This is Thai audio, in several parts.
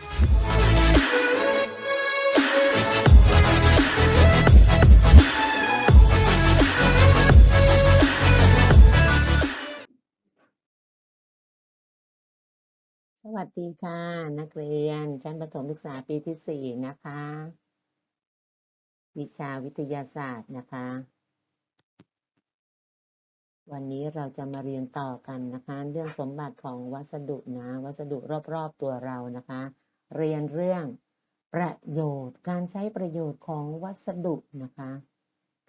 สวัสดีค่ะ นักเรียนชั้นประถมศึกษาปีที่สี่นะคะ วิชาวิทยาศาสตร์นะคะ วันนี้เราจะมาเรียนต่อกันนะคะ เรื่องสมบัติของวัสดุนะ วัสดุรอบๆตัวเรานะคะ เรียนเรื่องประโยชน์ การใช้ประโยชน์ของวัสดุนะคะ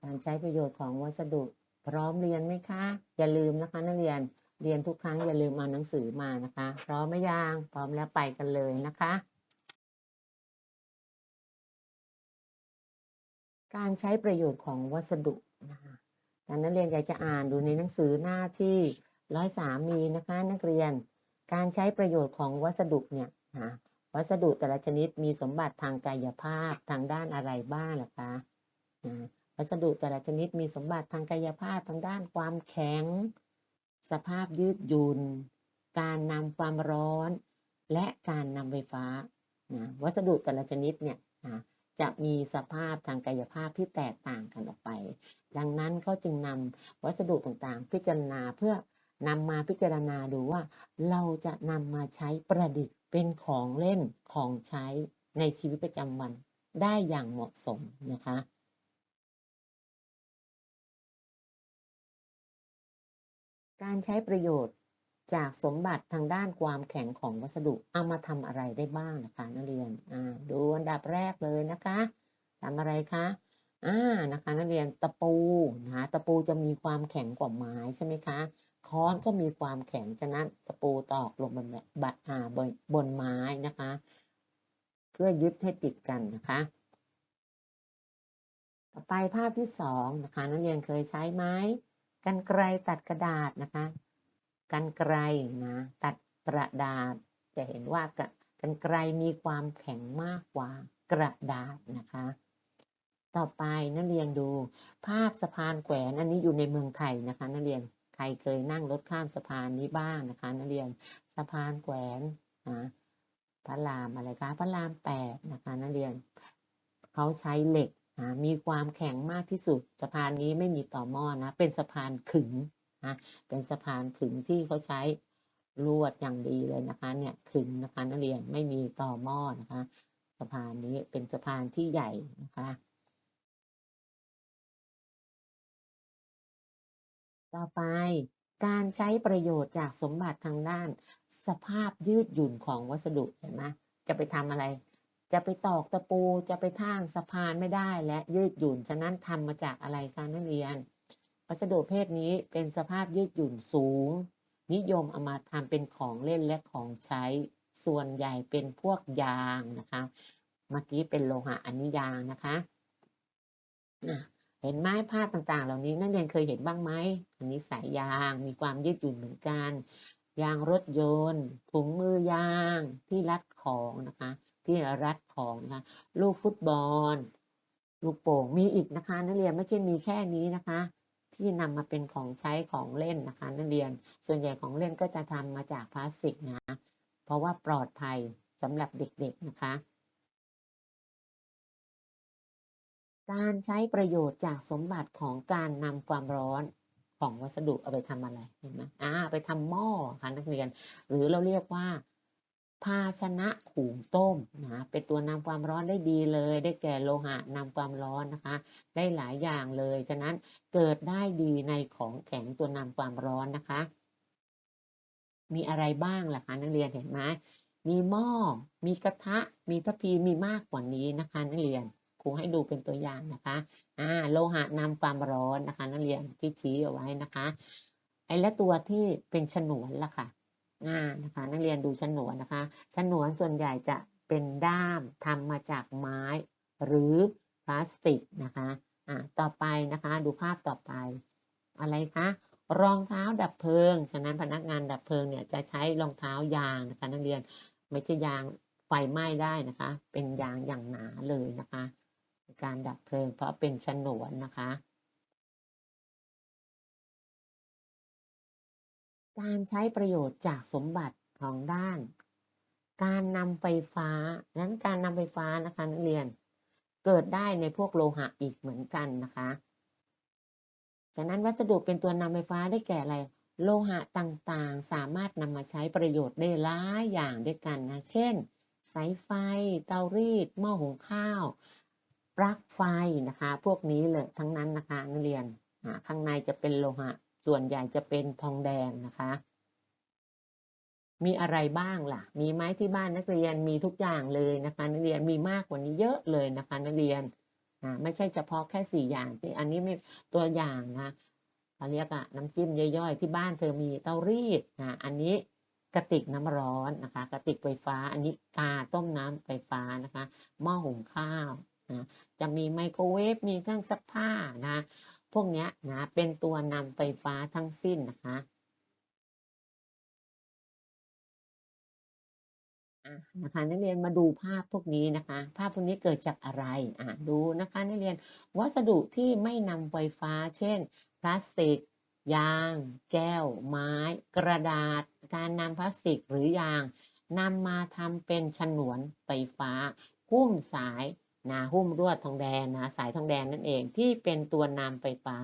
การใช้ประโยชน์ของวัสดุ พร้อมเรียนไหมคะ อย่าลืมนะคะนักเรียนเรียนทุกครั้งอย่าลืมเอาหนังสือมานะคะ พร้อมไหมยังพร้อมแล้วไปกันเลยนะคะ การใช้ประโยชน์ของวัสดุนะคะนั้นเรียนอยากจะอ่านดูในหนังสือหน้าที่ร้อยสามมีนะคะ นักเรียนการใช้ประโยชน์ของวัสดุเนี่ยนะ วัสดุแต่ละชนิดมีสมบัติทางกายภาพทางด้านอะไรบ้างล่ะคะวัสดุแต่ละชนิดมีสมบัติทางกายภาพทางด้านความแข็ง สภาพยืดหยุ่น การนำความร้อน และการนำไฟฟ้านะวัสดุแต่ละชนิดเนี่ยนะจะมีสภาพทางกายภาพที่แตกต่างกันออกไป ดังนั้นเขาจึงนำวัสดุต่างๆ พิจารณาเพื่อนำมาพิจารณาดูว่าเราจะนำมาใช้ประดิษฐ์ เป็นของเล่นของใช้ในชีวิตประจำวันได้อย่างเหมาะสมนะคะการใช้ประโยชน์จากสมบัติทางด้านความแข็งของวัสดุเอามาทำอะไรได้บ้างนะคะนักเรียนดูอันดับแรกเลยนะคะทำอะไรคะอ่านะคะนักเรียนตะปูนะตะปูจะมีความแข็งกว่าไม้ใช่ไหมคะ ค้อนก็มีความแข็งฉะนั้นตะปูตอกลงบนแบบอ่าบนบนไม้นะคะ เพื่อยึดให้ติดกันนะคะ ต่อไปภาพที่สองนะคะนักเรียนเคยใช้ไหมกันไกรตัดกระดาษนะคะกันไกรนะตัดกระดาษจะเห็นว่ากันไกรมีความแข็งมากกว่ากระดาษนะคะ ต่อไปนักเรียนดู ภาพสะพานแขวนอันนี้อยู่ในเมืองไทยนะคะนักเรียน รเคยนั่งรถข้ามสะพานนี้บ้างนะคะนักเรียนสะพานแขวนนะพระรามอะไรคะพระรามแปดนะคะนักเรียนเขาใช้เหล็กนะมีความแข็งมากที่สุดสะพานนี้ไม่มีต่อหม้อนะเป็นสะพานขึงนะเป็นสะพานขึงที่เขาใช้ลวดอย่างดีเลยนะคะเนี่ยขึงนะคะนักเรียนไม่มีต่อหม้อนะคะ สะพานนี้เป็นสะพานที่ใหญ่นะคะ ต่อไป การใช้ประโยชน์จากสมบัติทางด้าน สภาพยืดหยุ่นของวัสดุเห็นไหมจะไปทำอะไร จะไปตอกตะปูจะไปท่างสะพานไม่ได้และยืดหยุ่น ฉะนั้นทำมาจากอะไรคะนักเรียน วัสดุเพศนี้เป็นสภาพยืดหยุ่นสูง นิยมเอามาทำเป็นของเล่นและของใช้ส่วนใหญ่เป็นพวกยางนะคะ เมื่อกี้เป็นโลหะอันนี้ยางนะคะ เห็นไหมภาพต่างๆ เหล่านี้นักเรียนเคยเห็นบ้างไหมอันนี้สายยางมีความยืดหยุ่นเหมือนกัน ยางรถยนต์ถุงมือยางที่รัดของนะคะ ที่รัดของนะคะลูกฟุตบอล ลูกโป่งมีอีกนะคะ นักเรียนไม่ใช่มีแค่นี้นะคะ ที่นำมาเป็นของใช้ของเล่นนะคะ นักเรียนส่วนใหญ่ของเล่นก็จะทำมาจากพลาสติกนะ เพราะว่าปลอดภัยสำหรับเด็กๆนะคะ การใช้ประโยชน์จากสมบัติของการนำความร้อนของวัสดุเอาไปทำอะไรเห็นไหมอ่าไปทำหม้อค่ะนักเรียน หรือเราเรียกว่า ภาชนะหุงต้มนะเป็นตัวนำความร้อนได้ดีเลย ได้แก่โลหะนำความร้อนนะคะ ได้หลายอย่างเลย ฉะนั้นเกิดได้ดีในของแข็งตัวนำความร้อนนะคะ มีอะไรบ้างล่ะคะนักเรียนเห็นไหมมีหม้อมีกระทะ มีทัพพีมีมากกว่านี้นะคะนักเรียน ครูให้ดูเป็นตัวอย่างนะคะอ่าโลหะนำความร้อนนะคะ นักเรียนที่ชี้เอาไว้นะคะไอ้และตัวที่เป็นฉนวนล่ะค่ะอ่านะคะนักเรียนดูฉนวนนะคะฉนวนส่วนใหญ่จะเป็นด้ามทำมาจากไม้หรือพลาสติกนะคะอ่าต่อไปนะคะดูภาพต่อไป อะไรคะรองเท้าดับเพลิง ฉะนั้นพนักงานดับเพลิงเนี่ยจะใช้รองเท้ายางนะคะนักเรียนไม่ใช่ยางไฟไหม้ได้นะคะ เป็นยางอย่างหนาเลยนะคะ การดับเพลิง เพราะเป็นฉนวนนะคะ การใช้ประโยชน์จากสมบัติของด้าน การนำไฟฟ้านั้นการนำไฟฟ้านะคะนักเรียนเกิดได้ในพวกโลหะอีกเหมือนกันนะคะฉะนั้นวัสดุเป็นตัวนำไฟฟ้าได้แก่อะไร โลหะต่างๆ สามารถนำมาใช้ประโยชน์ได้หลายอย่างด้วยกันนะ เช่น สายไฟ เตารีด หม้อหุงข้าว ปลั๊กไฟนะคะ พวกนี้เลยทั้งนั้นนะคะนักเรียนข้างในจะเป็นโลหะ ส่วนใหญ่จะเป็นทองแดงนะคะ มีอะไรบ้างล่ะ มีไหมที่บ้านนักเรียนมีทุกอย่างเลยนะคะ นักเรียนมีมากกว่านี้เยอะเลยนะคะนักเรียนไม่ใช่เฉพาะแค่สี่อย่างที่อันนี้ไม่ตัวอย่างนะเขาเรียกอะน้ำจิ้มย่อยๆ ที่บ้านเธอมีเตารีดนะอันนี้กระติกน้ำร้อนนะคะ กระติกไฟฟ้า อันนี้กาต้มน้ำไฟฟ้านะคะ หม้อหุงข้าว นะจะมีไมโครเวฟมีเครื่องซักผ้านะพวกเนี้ยนะเป็นตัวนำไฟฟ้าทั้งสิ้นนะคะอะนะคะนักเรียนมาดูภาพพวกนี้นะคะ ภาพพวกนี้เกิดจากอะไรอะดูนะคะนักเรียนวัสดุที่ไม่นำไฟฟ้า เช่น พลาสติก ยาง แก้ว ไม้ กระดาษ การนำพลาสติกหรือยางนำมาทำเป็นฉนวนไฟฟ้า หุ้มสาย นะหุ้มลวดทองแดงนะสายทองแดงนั่นเองที่เป็นตัวนำไฟฟ้า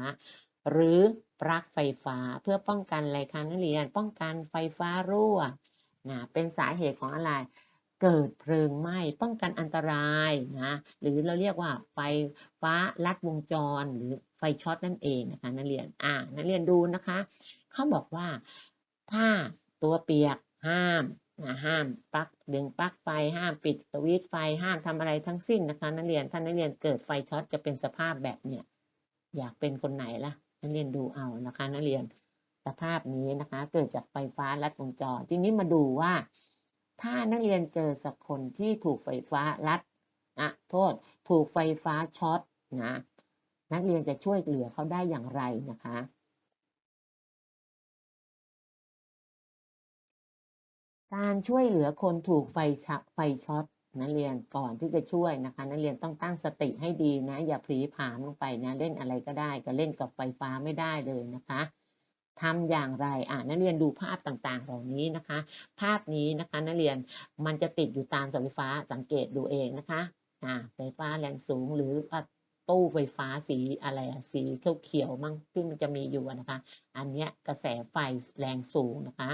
หรือปลั๊กไฟฟ้าเพื่อป้องกันอะไรคะนักเรียนป้องกันไฟฟ้ารั่วนะเป็นสาเหตุของอะไรเกิดเพลิงไหม้ป้องกันอันตรายนะหรือเราเรียกว่าไฟฟ้าลัดวงจรหรือไฟช็อตนั่นเองนะคะนักเรียนอ่านักเรียนดูนะคะเขาบอกว่าถ้าตัวเปียกห้าม นะห้ามปลั๊กดึงปลั๊กไฟห้ามปิดสวิตช์ไฟห้ามทำอะไรทั้งสิ้นนะคะนักเรียนถ้านักเรียนเกิดไฟช็อตจะเป็นสภาพแบบเนี้ยอยากเป็นคนไหนล่ะนักเรียนดูเอานะคะนักเรียนสภาพนี้นะคะ เกิดจากไฟฟ้าลัดวงจรทีนี้มาดูว่า ถ้านักเรียนเจอสักคนที่ถูกไฟฟ้าลัดนะโทษถูกไฟฟ้าช็อตนะนักเรียนจะช่วยเหลือเขาได้อย่างไรนะคะ การช่วยเหลือคนถูกไฟชะไฟช็อตนักเรียนก่อนที่จะช่วยนะคะ นักเรียนต้องตั้งสติให้ดีนะ อย่าผลีผามลงไปนะ เล่นอะไรก็ได้ ก็เล่นกับไฟฟ้าไม่ได้เลยนะคะทำอย่างไรอ่านักเรียนดูภาพต่างๆ เหล่านี้นะคะ ภาพนี้นะคะนักเรียนมันจะติดอยู่ตามเสาไฟฟ้าสังเกตดูเองนะคะอ่าไฟฟ้าแรงสูงหรือว่าตู้ไฟฟ้าสีอะไรสีเขียวๆมั่งที่มันจะมีอยู่นะคะ อันเนี้ยกระแสไฟแรงสูงนะคะ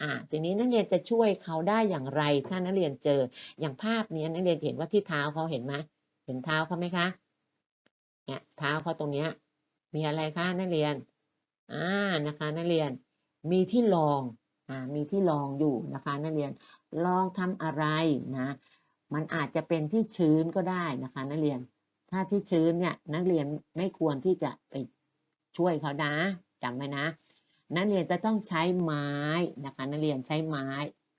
อ่าทีนี้นักเรียนจะช่วยเขาได้อย่างไร ถ้านักเรียนเจออย่างภาพนี้นักเรียนเห็นว่าที่เท้าเขาเห็นไหมเห็นเท้าเขาไหมคะเนี่ยเท้าเขาตรงเนี้ยมีอะไรคะนักเรียนอ่านะคะนักเรียนมีที่รองอ่ามีที่รองอยู่นะคะนักเรียนลองทำอะไรนะมันอาจจะเป็นที่ชื้นก็ได้นะคะนักเรียน ถ้าที่ชื้นเนี่ยนักเรียนไม่ควรที่จะไปช่วยเขานะจำไว้นะ นักเรียนจะต้องใช้ไม้นะคะนักเรียนใช้ไม้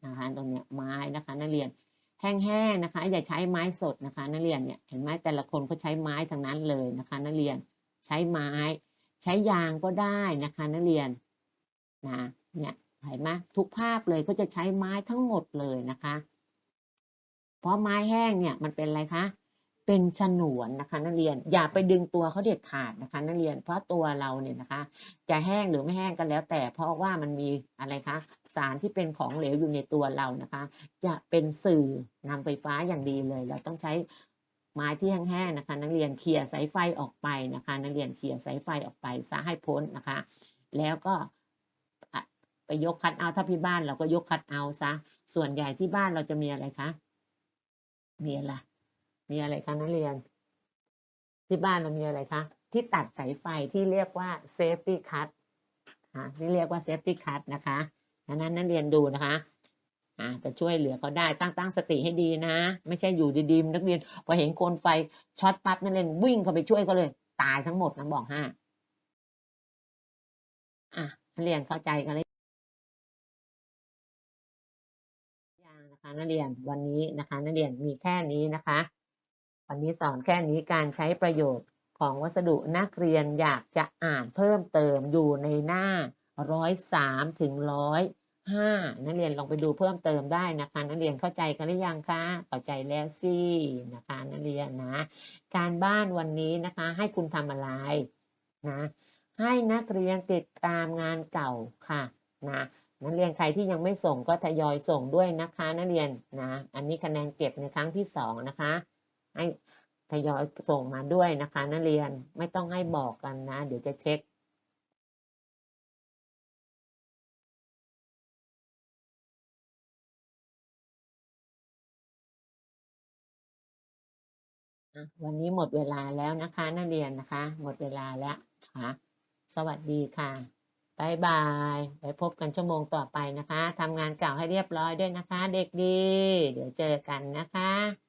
นะคะตรงเนี้ยไม้นะคะนักเรียนแห้งๆนะคะอย่าใช้ไม้สดนะคะนักเรียนเนี่ยเห็นไหมแต่ละคนก็ใช้ไม้ทั้งนั้นเลยนะคะนักเรียนใช้ไม้ ใช้ยางก็ได้นะคะนักเรียนนะเนี่ยเห็นไหมทุกภาพเลยก็จะใช้ไม้ทั้งหมดเลยนะคะ เพราะไม้แห้งเนี่ยมันเป็นอะไรคะ เป็นฉนวนนะคะนักเรียนอย่าไปดึงตัวเขาเด็ดขาดนะคะนักเรียนเพราะตัวเราเนี่ยนะคะ จะแห้งหรือไม่แห้งก็แล้ว แต่เพราะว่ามันมีอะไรคะสารที่เป็นของเหลวอยู่ในตัวเรานะคะ จะเป็นสื่อนำไฟฟ้าอย่างดีเลย เราต้องใช้ไม้ที่แห้งๆนะคะ นักเรียนเคลียร์สายไฟออกไปนะคะ นักเรียนเคลียร์สายไฟออกไปซะให้พ้นนะคะ แล้วก็ไปยกคัดเอาถ้าที่บ้านเราก็ยกคัดเอาซะส่วนใหญ่ที่บ้านเราจะมีอะไรคะมีอะไร มีอะไรคะนักเรียน ที่บ้านเรามีอะไรคะที่ตัดสายไฟที่เรียกว่า safety cut อ่าที่เรียกว่า safety cut นะคะดังนั้นนักเรียนดูนะคะอ่าจะช่วยเหลือเขาได้ตั้งตั้งสติให้ดีนะ ไม่ใช่อยู่ดีๆนักเรียนพอเห็นโคนไฟช็อตปั๊บนักเรียนวิ่งเข้าไปช่วยเขาเลยตายทั้งหมดนะบอกห้าอะนักเรียนเข้าใจกันเลยยังนะคะนักเรียนวันนี้นะคะนักเรียนมีแค่นี้นะคะ วันนี้สอนแค่นี้การใช้ประโยชน์ของวัสดุนักเรียนอยากจะอ่านเพิ่มเติมอยู่ในหน้าร้อยสามถึงร้อยห้านักเรียนลองไปดูเพิ่มเติมได้นะคะนักเรียนเข้าใจกันหรือยังคะเข้าใจแล้วสินะคะนักเรียนนะ การบ้านวันนี้นะคะให้คุณทำอะไรนะให้นักเรียนติดตามงานเก่าค่ะนะนักเรียนใครที่ยังไม่ส่งก็ทยอยส่งด้วยนะคะนักเรียนนะอันนี้คะแนนเก็บในครั้งที่สองนะคะ ให้ทยอยส่งมาด้วยนะคะนักเรียนไม่ต้องให้บอกกันนะ เดี๋ยวจะเช็ควันนี้หมดเวลาแล้วนะคะนักเรียนนะคะ หมดเวลาแล้วค่ะสวัสดีค่ะบายบายไว้พบกันชั่วโมงต่อไปนะคะทำงานเก่าให้เรียบร้อยด้วยนะคะ เด็กดี เดี๋ยวเจอกันนะคะ